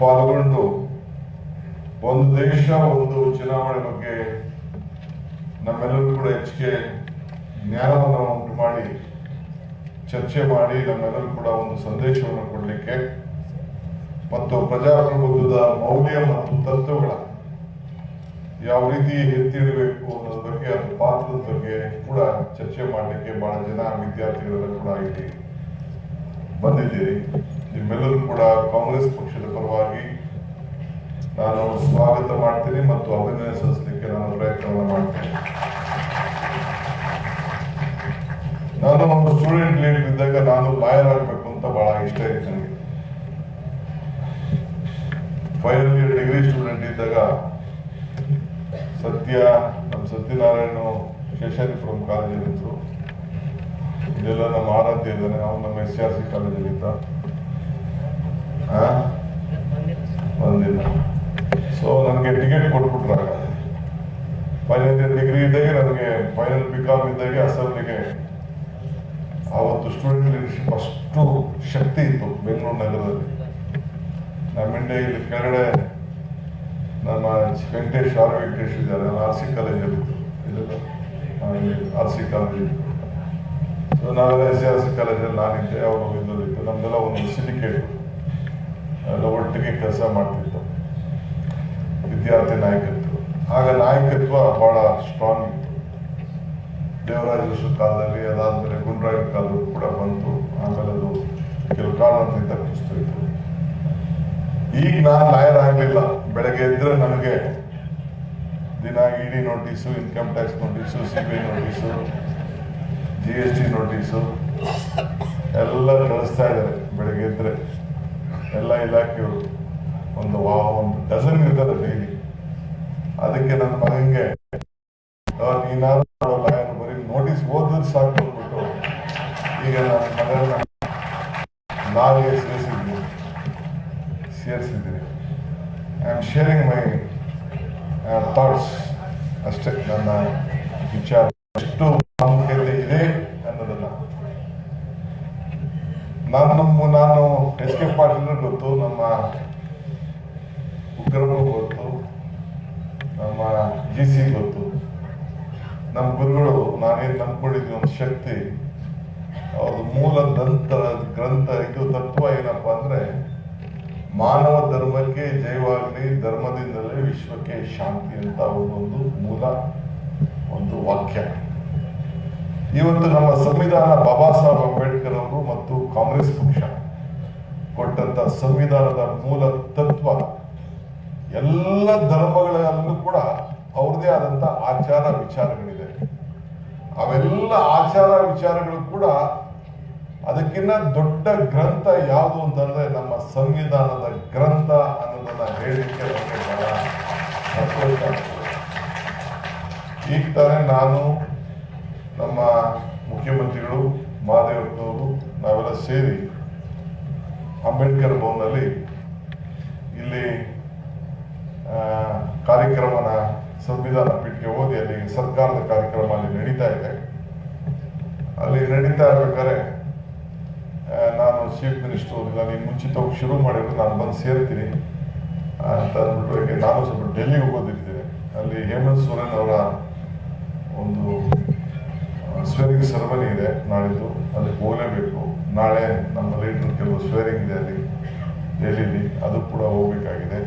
ಪಾಲ್ಗೊಂಡು ಒಂದು ದೇಶ, ಒಂದು ಚುನಾವಣೆ ಬಗ್ಗೆ ನಮ್ಮೆಲ್ಲರೂ ಕೂಡ ಹೆಚ್ಚಿಗೆ ಜ್ಞಾನವನ್ನು ಉಂಟು ಮಾಡಿ, ಚರ್ಚೆ ಮಾಡಿ ನಮ್ಮೆಲ್ಲರೂ ಕೂಡ ಒಂದು ಸಂದೇಶವನ್ನು ಕೊಡಲಿಕ್ಕೆ ಮತ್ತು ಪ್ರಜಾಪ್ರಭುತ್ವದ ಮೌಲ್ಯ ಮತ್ತು ತತ್ವಗಳ ಯಾವ ರೀತಿ ಎತ್ತಿಡಬೇಕು ಅನ್ನೋದ್ರ ಬಗ್ಗೆ ಅದರ ಪಾತ್ರದ ಬಗ್ಗೆ ಕೂಡ ಚರ್ಚೆ ಮಾಡಲಿಕ್ಕೆ ಬಹಳ ಜನ ವಿದ್ಯಾರ್ಥಿಗಳೆಲ್ಲ ಕೂಡ ಇಲ್ಲಿ ಬಂದಿದ್ದೀರಿ. ನಿಮ್ಮೆಲ್ಲರೂ ಕೂಡ ಕಾಂಗ್ರೆಸ್ ಪಕ್ಷದ ಪರವಾಗಿ ನಾನು ಸ್ವಾಗತ ಮಾಡ್ತೀನಿ ಮತ್ತು ಅಭಿನಯ ಸಲ್ಲಿಸಲಿಕ್ಕೆ ನಾನು ಪ್ರಯತ್ನವನ್ನು ಮಾಡ್ತೇನೆ. ನಾನು ಒಂದು ಸ್ಟೂಡೆಂಟ್ ಲೀಡರ್ ಇದ್ದಾಗ ನಾನು ಲಾಯರ್ ಆಗಬೇಕು ಅಂತ ಬಹಳ ಇಷ್ಟ ಇತ್ತು ನನಗೆ. ಫೈನಲ್ ಇಯರ್ ಡಿಗ್ರಿ ಸ್ಟೂಡೆಂಟ್ ಇದ್ದಾಗ ಸತ್ಯ, ನಮ್ಮ ಸತ್ಯನಾರಾಯಣ ಶೇಷಾರಿಪುರಂ ಕಾಲೇಜಲ್ಲಿತ್ತು ಇದೆಲ್ಲ ನಮ್ಮ ಆರಾಧ್ಯ ಇದ್ದಾನೆ, ಅವನು ನಮ್ಮ ಎಸ್ ಆರ್ ಸಿ ಕಾಲೇಜಲ್ಲಿದ್ದ. ಆ? ಬಂದಿಲ್ಲ. ಸೊ ನನಗೆ ಟಿಕೆಟ್ ಕೊಟ್ಬಿಟ್ರಾಗ. ಫೈನಲ್ ಇಯರ್ ಡಿಗ್ರಿ ಇದ್ದಾಗೆ ನನಗೆ ಫೈನಲ್ ಬಿ ಕಾಮ್ ಇದ್ದಾಗ ಅಸೆಂಬ್ಲಿಗೆ ಆವತ್ತು ಸ್ಟೂಡೆಂಟ್ ಲೀಡರ್ಶಿಪ್ ಅಷ್ಟು ಶಕ್ತಿ ಇತ್ತು ಬೆಂಗಳೂರು ನಗರದಲ್ಲಿ. ನಮ್ಮ ಇಂಡಿಯಾ ಇಲ್ಲಿ ಕೆಳಗಡೆ ನಮ್ಮ ವೆಂಕಟೇಶ್, ಆರ್ ವೆಂಕಟೇಶ್ ಇದ್ದಾರೆ. ಆರ್ ಸಿ ಕಾಲೇಜಲ್ಲಿ ಆರ್ ಸಿ ಕಾಲೇಜ್ ಸೊ ನಾವೆಲ್ಲ ಎಸ್ ಆರ್ ಸಿ ಕಾಲೇಜಲ್ಲಿ ನಾನಿದ್ದೆ. ಅವರು ಇದ್ದಲ್ಲಿತ್ತು ನಮ್ದೆಲ್ಲ ಒಂದು ಸಿಂಡಿಕೇಟ್. ಎಲ್ಲ ಒಟ್ಟಿಗೆ ಕೆಲಸ ಮಾಡ್ತಿತ್ತು. ವಿದ್ಯಾರ್ಥಿ ನಾಯಕತ್ವ. ಆಗ ನಾಯಕತ್ವ ಬಹಳ ಸ್ಟ್ರಾಂಗ್ ಇತ್ತು. ದೇವರಾಜ ಕಾಲದಲ್ಲಿ ಅದಾದ್ಮೇಲೆ ಗುಂಡ್ರಾಯ ಕಾಲದಲ್ಲಿ ಕೂಡ ಬಂತು. ಆಮೇಲೆ ಅದು ಕೆಲವು ಕಾರಣದಿಂದ ಈಗ ನಾನು ಲಾಯರ್ ಆಗಲಿಲ್ಲ. ಬೆಳಗ್ಗೆ ಇದ್ರೆ ನನಗೆ ದಿನ ED notice income tax notice C B I notice G S T notice, ಎಲ್ಲ ಕಳಿಸ್ತಾ ಇದ್ದಾರೆ ಬೆಳಗ್ಗೆ ಎದ್ರೆ. ಎಲ್ಲ ಇಲಾಖೆಯವರು ಒಂದು ವಾ ಒಂದು ಡಜನ್ ಇರ್ತದೆ ಡೈಲಿ ಅದಕ್ಕೆ ನನ್ನ ಮಗನಿಗೆ ನೀನಾದ್ರು ಲಾಯರ್ ಬರೀ ನೋಟಿಸ್ ಓದಿದ್ರೆ ಸಾಕು ಅಂದ್ಬಿಟ್ಟು ಈಗ ನನ್ನ ಮಗನ ನಾಲ್ಗೆ ಸೇರಿಸಿದ್ದೀನಿ. ಸೇರಿಸಿದ್ದೀನಿ. I am sharing my thoughts ಅಷ್ಟೇ ನನ್ನ ವಿಚಾರ. ಎಷ್ಟು ಪ್ರಾಮುಖ್ಯತೆ ಇದೆ ಅನ್ನೋದನ್ನ. ನಾನು ನಾನು ಎಸ್ ಗೊತ್ತು ನಮ್ಮ ಉಗ್ರಮ ಗೊತ್ತು ನಮ್ಮ ಜಿ ಸಿ ಗೊತ್ತು ನಮ್ಮ ಗುರುಗಳು ನಾನೇನು ನಂಬ್ಕೊಂಡಿದ್ವಿ ಒಂದು ಶಕ್ತಿ ಅವ್ರದ್ದು ಮೂಲ ದಂತ ಗ್ರಂಥ ಇದು ತತ್ವ ಏನಪ್ಪ ಅಂದ್ರೆ, ಮಾನವ ಧರ್ಮಕ್ಕೆ ಜಯವಾಗಲಿ, ಧರ್ಮದಿಂದಲೇ ವಿಶ್ವಕ್ಕೆ ಶಾಂತಿ ಅಂತ ಒಂದು ಮೂಲ, ಒಂದು ವಾಕ್ಯ. ಇವತ್ತು ನಮ್ಮ ಸಂವಿಧಾನ ಬಾಬಾ ಸಾಹೇಬ್ ಅಂಬೇಡ್ಕರ್ ಅವರು ಮತ್ತು ಕಾಂಗ್ರೆಸ್ ಪಕ್ಷ. ಕೊಟ್ಟಂತ ಸಂವಿಧಾನದ ಮೂಲ ತತ್ವ, ಎಲ್ಲ ಧರ್ಮಗಳಲ್ಲೂ ಕೂಡ ಅವ್ರದೇ ಆದಂತ ಆಚಾರ ವಿಚಾರಗಳಿದೆ ಅವೆಲ್ಲ ಆಚಾರ ವಿಚಾರಗಳು ಕೂಡ ಅದಕ್ಕಿಂತ ದೊಡ್ಡ ಗ್ರಂಥ ಯಾವುದು ಅಂತಂದ್ರೆ ನಮ್ಮ ಸಂವಿಧಾನದ ಗ್ರಂಥ ಅನ್ನೋದನ್ನ ಹೇಳಲಿಕ್ಕೆ ಬಹಳ. ಈಗ ತಾನೇ ನಾನು ನಮ್ಮ ಮುಖ್ಯಮಂತ್ರಿಗಳು ಮಹಾದೇವಪ್ಪನವರು ನಾವೆಲ್ಲ ಸೇರಿ ಅಂಬೇಡ್ಕರ್ ಭವನಲ್ಲಿ ಇಲ್ಲಿ ಕಾರ್ಯಕ್ರಮನ ಸಂವಿಧಾನ ಪೀಠಕ್ಕೆ ಓದಿ ಅಲ್ಲಿ ಸರ್ಕಾರದ ಕಾರ್ಯಕ್ರಮ ಅಲ್ಲಿ ನಡೀತಾ ಇದೆ. ಅಲ್ಲಿ ನಡೀತಾ ಇರ್ಬೇಕಾದ್ರೆ ನಾನು ಚೀಫ್ ಮಿನಿಸ್ಟರ್ ನೀನು ಮುಂಚಿತವಾಗಿ ಶುರು ಮಾಡಿದ್ರೆ ನಾನು ಬಂದು ಸೇರ್ತೀನಿ. ಅಂತ ಅಂದ್ಬಿಟ್ಟು ನಾನು ಸ್ವಲ್ಪ ಡೆಲ್ಲಿಗೆ ಹೋಗೋದಿರ್ತೀನಿ ಅಲ್ಲಿ ಹೇಮಂತ್ ಸೊರೇನ್ ಅವರ ಒಂದು ಸ್ವೇರಿಂಗ್ ಸೆರೆಮನಿ ಇದೆ ನಾಳಿದ್ದು, ಅದಕ್ಕೆ ಹೋಗಲೇಬೇಕು. ನಾಳೆ ನಮ್ಮ ಲೀಡರ್ ಕೆಲವು ಸ್ವೇರಿಂಗ್ ಇದೆ ಅಲ್ಲಿ ಡೆಲ್ಲಿಲಿ ಅದು ಕೂಡ ಹೋಗ್ಬೇಕಾಗಿದೆ.